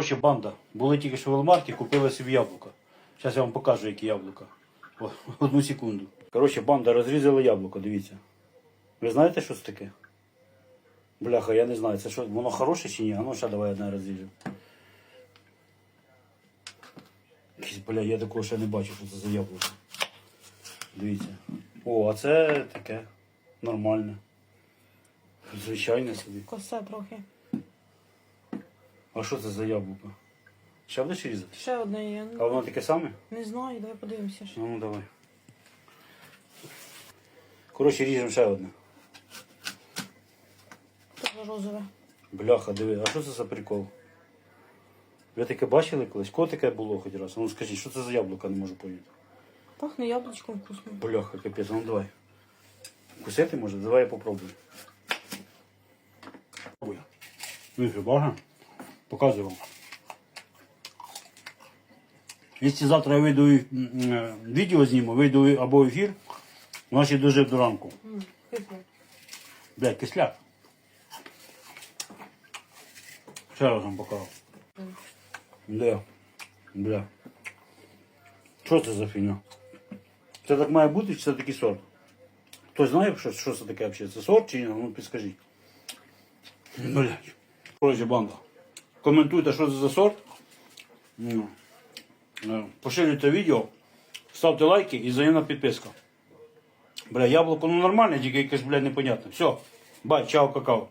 Короче, банда. Були тільки що в Велмарті, купили собі яблука. Зараз я вам покажу, які яблука. Одну секунду. Коротше, банда розрізала яблуко, дивіться. Ви знаєте, що це таке? Бляха, я не знаю, це що, воно хороше чи ні? А ну ще давай одне. Якийсь, бля, я такого ще не бачив, що це за яблуко. Дивіться. О, а це таке нормальне. Звичайне собі. Косе трохи. А що це за яблуко? Ще будеш різати? Ще одне є. А воно таке саме? Не знаю, давай подивимося. ще. Ну, ну давай. Коротше, ріжемо ще одне. Теж розове. Бляха, диви, а що це за прикол? Ви таке бачили колись? Кого таке було хоч раз? А Ну скажіть, що це за яблуко, не можу поняти. Пахне яблучком вкусним. Бляха, капець, ну давай. Кусити може? Давай я попробую. Попробую. Вифі, бага. Показую вам. Якщо завтра я вийду відео зніму, вийду або ефір, значить дожив до ранку. Блядь, кисляк. Ще раз вам покажу. Де? Бля. Що це за фігня? Це так має бути, чи це такий сорт? Хтось знає, що, що це таке взагалі? Це сорт чи ні? Ну підскажіть. Блядь. Короче, банда. Коментуйте, що це за сорт. Ну. Е, Поширюйте відео, ставте лайки і взаємна підписка. Бля, яблуко ну нормальне, тільки якесь, блядь, непонятне. Все, бай, чао, какао.